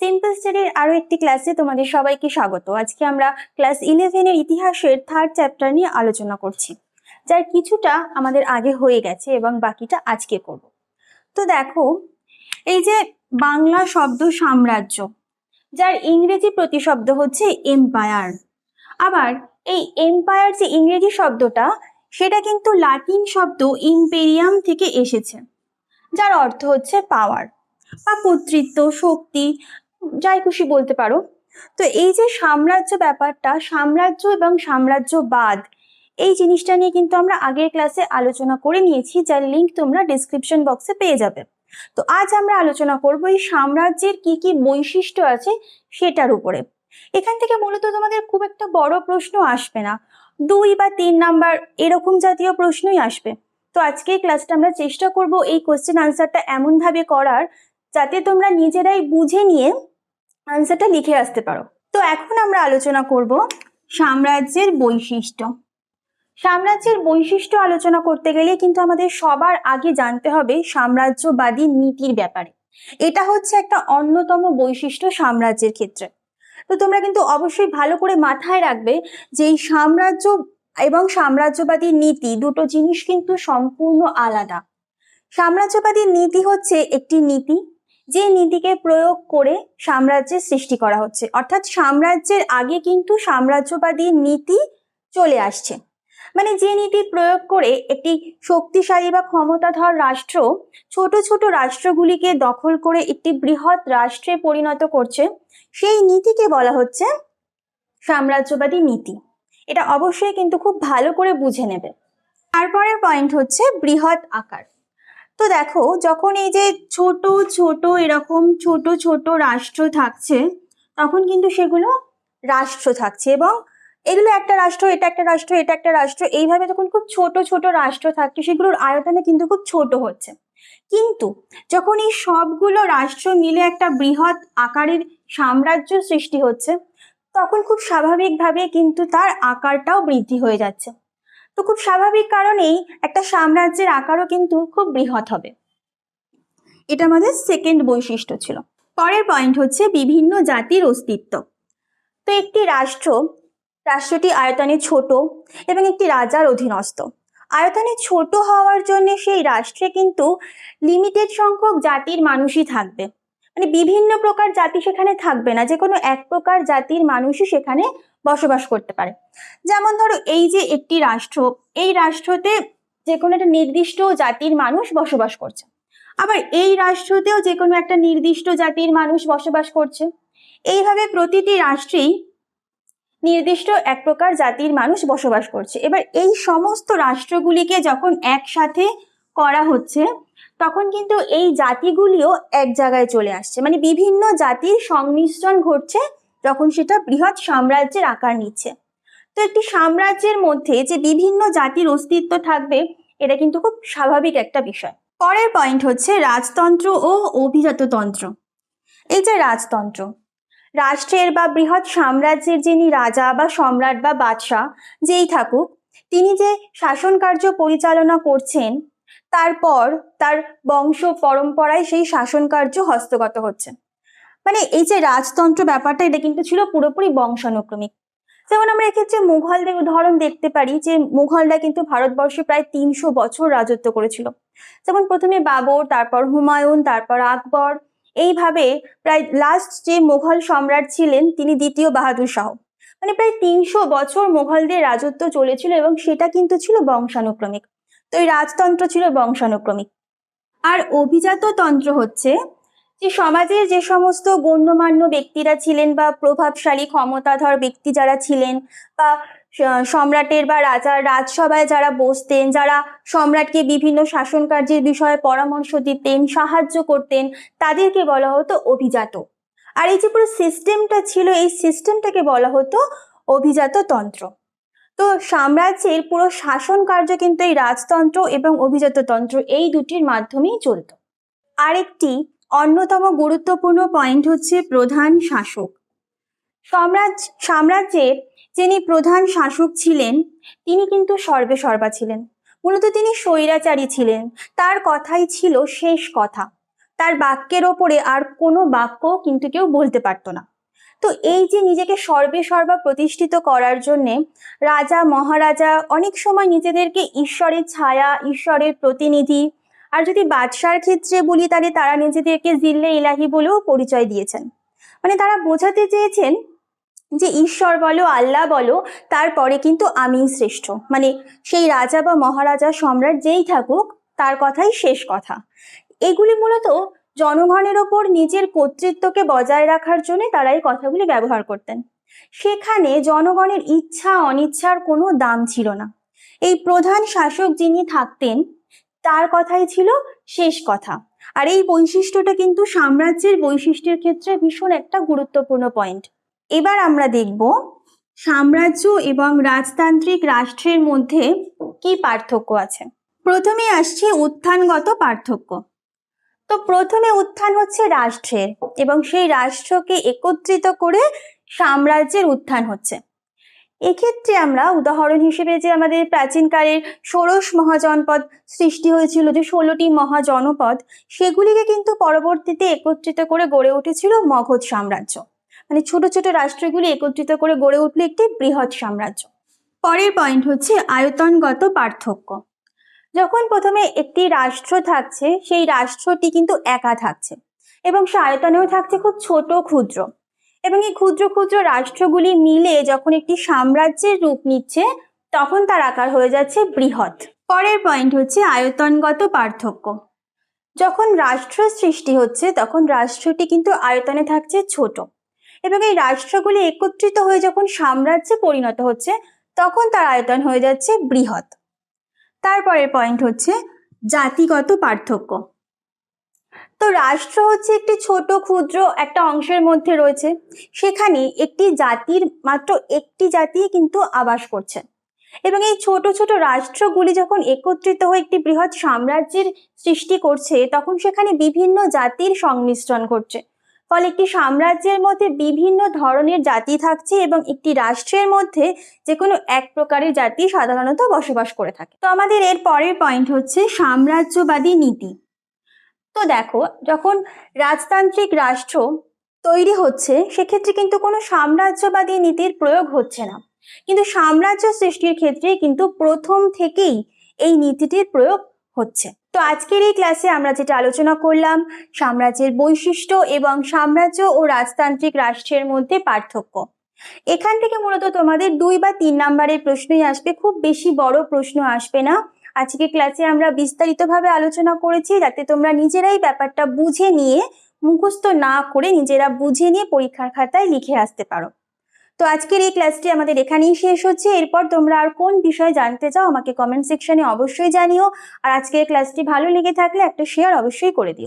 Simple স্টাডির আরও একটি ক্লাসে তোমাদের সবাইকে স্বাগত। আজকে আমরা ক্লাস ইলেভেনের ইতিহাসের থার্ড চ্যাপ্টার নিয়ে আলোচনা করছি, যার কিছুটা আমাদের আগে হয়ে গেছে এবং বাকিটা আজকে করব। তো দেখো, এই যে বাংলা শব্দ সাম্রাজ্য, যার ইংরেজি প্রতিশব্দ হচ্ছে এম্পায়ার আবার এই এম্পায়ার যে ইংরেজি শব্দটা, সেটা কিন্তু লাতিন শব্দ ইম্পেরিয়াম থেকে এসেছে, যার অর্থ হচ্ছে পাওয়ার বা কর্তৃত্ব, শক্তি যাই খুশি বলতে পারো। তো এই যে সাম্রাজ্য ব্যাপারটা, সাম্রাজ্য এবং সাম্রাজ্যবাদ, এই জিনিসটা নিয়ে কিন্তু আমরা আগের ক্লাসে আলোচনা করে নিয়েছি, যার লিঙ্ক তোমরা ডিসক্রিপশন বক্সে পেয়ে যাবে। তো আজ আমরা আলোচনা করব এই সাম্রাজ্যের কি কি বৈশিষ্ট্য আছে সেটার উপরে। এখান থেকে মূলত তোমাদের খুব একটা বড় প্রশ্ন আসবে না। দুই বা তিন নাম্বার এরকম জাতীয় প্রশ্নই আসবে। তো আজকে ক্লাসটা আমরা চেষ্টা করব এই কোশ্চেন আনসারটা এমনভাবে করার যাতে তোমরা নিজেরাই বুঝে নিয়ে আনসারটা লিখে আসতে পারো। তো এখন আমরা আলোচনা করব সাম্রাজ্যের বৈশিষ্ট্য। সাম্রাজ্যের বৈশিষ্ট্য আলোচনা করতে গেলে কিন্তু আমাদের সবার আগে জানতে হবে সাম্রাজ্যবাদী নীতির ব্যাপারে। এটা হচ্ছে একটা অন্যতম বৈশিষ্ট্য সাম্রাজ্যের ক্ষেত্রে। তো তোমরা কিন্তু অবশ্যই ভালো করে মাথায় রাখবে যে এই সাম্রাজ্য এবং সাম্রাজ্যবাদী নীতি দুটো জিনিস কিন্তু সম্পূর্ণ আলাদা। সাম্রাজ্যবাদী নীতি হচ্ছে একটি নীতি যে নীতিকে প্রয়োগ করে সাম্রাজ্যের সৃষ্টি করা হচ্ছে। অর্থাৎ সাম্রাজ্যের আগে কিন্তু সাম্রাজ্যবাদী নীতি চলে আসছে। মানে যে নীতি প্রয়োগ করে একটি শক্তিশালী বা ক্ষমতাধর রাষ্ট্র ছোট ছোট রাষ্ট্রগুলিকে দখল করে একটি বৃহৎ রাষ্ট্রে পরিণত করছে, সেই নীতিকে বলা হচ্ছে সাম্রাজ্যবাদী নীতি। এটা অবশ্যই কিন্তু খুব ভালো করে বুঝে নেবে। তারপরের পয়েন্ট হচ্ছে বৃহৎ আকার। তো দেখো, যখন এই যে ছোট ছোট এরকম ছোট ছোট রাষ্ট্র থাকছে, তখন কিন্তু সেগুলো রাষ্ট্র থাকছে এবং এগুলো একটা রাষ্ট্র, এটা একটা রাষ্ট্র, এটা একটা রাষ্ট্র, এইভাবে যখন খুব ছোট ছোট রাষ্ট্র থাকছে, সেগুলোর আয়তনে কিন্তু খুব ছোট হচ্ছে। কিন্তু যখন এই সবগুলো রাষ্ট্র মিলে একটা বৃহৎ আকারের সাম্রাজ্য সৃষ্টি হচ্ছে, তখন খুব স্বাভাবিকভাবে কিন্তু তার আকারটাও বৃদ্ধি হয়ে যাচ্ছে। তো খুব স্বাভাবিক কারণেই একটা সাম্রাজ্যের আকারও কিন্তু খুব বৃহৎ হবে। এটা আমাদের সেকেন্ড বৈশিষ্ট্য ছিল। পরের পয়েন্ট হচ্ছে বিভিন্ন জাতির অস্তিত্ব। তো একটি রাষ্ট্র, রাষ্ট্রটি আয়তনে ছোট এবং একটি রাজার অধীনস্থ। আয়তনে ছোট হওয়ার জন্য সেই রাষ্ট্রে কিন্তু লিমিটেড সংখ্যক জাতির মানুষই থাকবে। মানে বিভিন্ন প্রকার জাতি সেখানে থাকবে না যে কোনো এক প্রকার জাতির মানুষই সেখানে বসবাস করতে পারে। যেমন ধরো এই যে একটি রাষ্ট্র, এই রাষ্ট্রতে যে কোনো একটা নির্দিষ্ট জাতির মানুষ বসবাস করছে। আবার এই রাষ্ট্রতেও যে কোনো একটা নির্দিষ্ট জাতির মানুষ বসবাস করছে। এইভাবে প্রতিটি রাষ্ট্রেই নির্দিষ্ট এক প্রকার জাতির মানুষ বসবাস করছে। এবার এই সমস্ত রাষ্ট্রগুলিকে যখন একসাথে করা হচ্ছে, তখন কিন্তু এই জাতিগুলিও এক জায়গায় চলে আসছে। মানে বিভিন্ন জাতির সংমিশ্রণ ঘটছে যখন সেটা বৃহৎ সাম্রাজ্যের আকার নিচ্ছে। তো একটি সাম্রাজ্যের মধ্যে যে বিভিন্ন জাতির অস্তিত্ব থাকবে, এটা কিন্তু খুব স্বাভাবিক একটা বিষয়। পরের পয়েন্ট হচ্ছে রাজতন্ত্র ও অভিজাততন্ত্র এই যে রাজতন্ত্র, রাষ্ট্রের বা বৃহৎ সাম্রাজ্যের যিনি রাজা বা সম্রাট বা বাদশাহ, যেই থাকুক, তিনি যে শাসন কার্য পরিচালনা করছেন, তারপর তার বংশ পরম্পরায় সেই শাসন কার্য হস্তগত হচ্ছে। মানে এই যে রাজতন্ত্র ব্যাপারটা, এটা কিন্তু ছিল পুরোপুরি বংশানুক্রমিক। যেমন আমরা এক্ষেত্রে মুঘলদের উদাহরণ দেখতে পারি যে মুঘলরা কিন্তু ভারতবর্ষে প্রায় তিনশো বছর রাজত্ব করেছিল। যেমন প্রথমে বাবর, তারপর হুমায়ুন, তারপর আকবর, এইভাবে প্রায় লাস্ট যে মুঘল সম্রাট ছিলেন তিনি দ্বিতীয় বাহাদুর শাহ। মানে প্রায় তিনশো বছর মুঘলদের রাজত্ব চলেছিল এবং সেটা কিন্তু ছিল বংশানুক্রমিক। তো এই রাজতন্ত্র ছিল বংশানুক্রমিক। আর অভিজাত তন্ত্র হচ্ছে যে সমাজের যে সমস্ত গণ্যমান্য ব্যক্তিরা ছিলেন বা প্রভাবশালী, ক্ষমতাধর ব্যক্তি যারা ছিলেন বা সম্রাটের বা রাজার রাজসভায় যারা বসতেন, যারা সম্রাটকে বিভিন্ন শাসন কার্যের বিষয়ে পরামর্শ দিতেন, সাহায্য করতেন, তাদেরকে বলা হতো অভিজাত আর এই যে পুরো সিস্টেমটা ছিল, এই সিস্টেমটাকে বলা হতো অভিজাত তন্ত্র তো সাম্রাজ্যের পুরো শাসন কার্য কিন্তু এই রাজতন্ত্র এবং অভিজাত তন্ত্র এই দুটির মাধ্যমেই চলত। আরেকটি অন্যতম গুরুত্বপূর্ণ পয়েন্ট হচ্ছে প্রধান শাসক। সম্রাজ সাম্রাজ্যের যিনি প্রধান শাসক ছিলেন, তিনি কিন্তু সর্বে সর্বা ছিলেন। মূলত তিনি স্বৈরাচারী ছিলেন। তার কথাই ছিল শেষ কথা। তার বাক্যের ওপরে আর কোনো বাক্য কিন্তু কেউ বলতে পারতো না। তো এই যে নিজেকে সর্বে সর্বা প্রতিষ্ঠিত করার জন্যে রাজা, মহারাজা অনেক সময় নিজেদেরকে ঈশ্বরের ছায়া, ঈশ্বরের প্রতিনিধি আর যদি বাদশার ক্ষেত্রে বলি, তাহলে তারা নিজেদেরকে জিল্লে ইলাহি বলেও পরিচয় দিয়েছেন। মানে তারা বোঝাতে চেয়েছেন যে, ঈশ্বর বলো, আল্লাহ বলো, তারপরে কিন্তু আমিই শ্রেষ্ঠ। মানে সেই রাজা বা মহারাজা, সম্রাট যেই থাকুক, তার কথাই শেষ কথা। এগুলি মূলত জনগণের ওপর নিজের কর্তৃত্বকে বজায় রাখার জন্য তারা এই কথাগুলি ব্যবহার করতেন। সেখানে জনগণের ইচ্ছা, অনিচ্ছার কোনো দাম ছিল না। এই প্রধান শাসক যিনি থাকতেন তার কথাই ছিল শেষ কথা। আর এই বৈশিষ্ট্যটা কিন্তু সাম্রাজ্যের বৈশিষ্ট্যের ক্ষেত্রে ভীষণ একটা গুরুত্বপূর্ণ পয়েন্ট এবার আমরা দেখব সাম্রাজ্য এবং রাজতান্ত্রিক রাষ্ট্রের মধ্যে কি পার্থক্য আছে। প্রথমে আসছে উত্থানগত পার্থক্য। তো প্রথমে উত্থান হচ্ছে রাষ্ট্রের এবং সেই রাষ্ট্রকে একত্রিত করে সাম্রাজ্যের উত্থান হচ্ছে। এক্ষেত্রে আমরা উদাহরণ হিসেবে যে আমাদের প্রাচীনকালের ষোড়শ মহাজনপদ সৃষ্টি হয়েছিল, যে ষোলোটি মহাজনপদ, সেগুলিকে কিন্তু পরবর্তীতে একত্রিত করে গড়ে উঠেছিল মগধ সাম্রাজ্য। মানে ছোট ছোট রাষ্ট্রগুলি একত্রিত করে গড়ে উঠল একটি বৃহৎ সাম্রাজ্য। পরের পয়েন্ট হচ্ছে আয়তনগত পার্থক্য। যখন প্রথমে একটি রাষ্ট্র থাকছে, সেই রাষ্ট্রটি কিন্তু একা থাকছে এবং সে আয়তনেও থাকছে খুব ছোট, ক্ষুদ্র। এবং এই ক্ষুদ্র ক্ষুদ্র রাষ্ট্রগুলি মিলে যখন একটি সাম্রাজ্যের রূপ নিচ্ছে, তখন তার আকার হয়ে যাচ্ছে বৃহৎ। পরের পয়েন্ট হচ্ছে আয়তনগত পার্থক্য। যখন রাষ্ট্র সৃষ্টি হচ্ছে, তখন রাষ্ট্রটি কিন্তু আয়তনে থাকছে ছোট। এবং এই রাষ্ট্রগুলি একত্রিত হয়ে যখন সাম্রাজ্যে পরিণত হচ্ছে, তখন তার আয়তন হয়ে যাচ্ছে বৃহৎ। তারপরের পয়েন্ট হচ্ছে জাতিগত পার্থক্য। তো রাষ্ট্র হচ্ছে একটি ছোট ক্ষুদ্র একটা অংশের মধ্যে রয়েছে। সেখানে একটি জাতির মাত্র একটি জাতি কিন্তু আবাস করছে। এবং এই ছোট ছোট রাষ্ট্রগুলি যখন একত্রিত হয়ে একটি বৃহৎ সাম্রাজ্যের সৃষ্টি করছে, তখন সেখানে বিভিন্ন জাতির সংমিশ্রণ ঘটছে। ফলে একটি সাম্রাজ্যের মধ্যে বিভিন্ন ধরনের জাতি থাকছে এবং একটি রাষ্ট্রের মধ্যে যে কোনো এক প্রকারের জাতি সাধারণত বসবাস করে থাকে। তো আমাদের এর পরের পয়েন্ট হচ্ছে সাম্রাজ্যবাদী নীতি। তো দেখো, যখন রাজতান্ত্রিক রাষ্ট্র তৈরি হচ্ছে, সেক্ষেত্রে কিন্তু কোনো সাম্রাজ্যবাদী নীতির প্রয়োগ হচ্ছে না। কিন্তু সাম্রাজ্য সৃষ্টির ক্ষেত্রে কিন্তু প্রথম থেকেই এই নীতিটির প্রয়োগ হচ্ছে। তো আজকের এই ক্লাসে আমরা যেটা আলোচনা করলাম, সাম্রাজ্যের বৈশিষ্ট্য এবং সাম্রাজ্য ও রাজতান্ত্রিক রাষ্ট্রের মধ্যে পার্থক্য। এখান থেকে মূলত তোমাদের দুই বা তিন নাম্বারের প্রশ্নই আসবে, খুব বেশি বড় প্রশ্ন আসবে না। আজকে ক্লাসে আমরা বিস্তারিতভাবে আলোচনা করেছি যাতে তোমরা নিজেরাই ব্যাপারটা বুঝে নিয়ে, মুখস্থ না করে নিজেরা বুঝে নিয়ে পরীক্ষার খাতায় লিখে আসতে পারো। তো আজকের এই ক্লাসটি আমাদের এখানেই শেষ হচ্ছে। এরপর তোমরা আর কোন বিষয় জানতে চাও আমাকে কমেন্ট সেকশনে অবশ্যই জানিও। আর আজকের ক্লাসটি ভালো লেগে থাকলে একটা শেয়ার অবশ্যই করে দিও।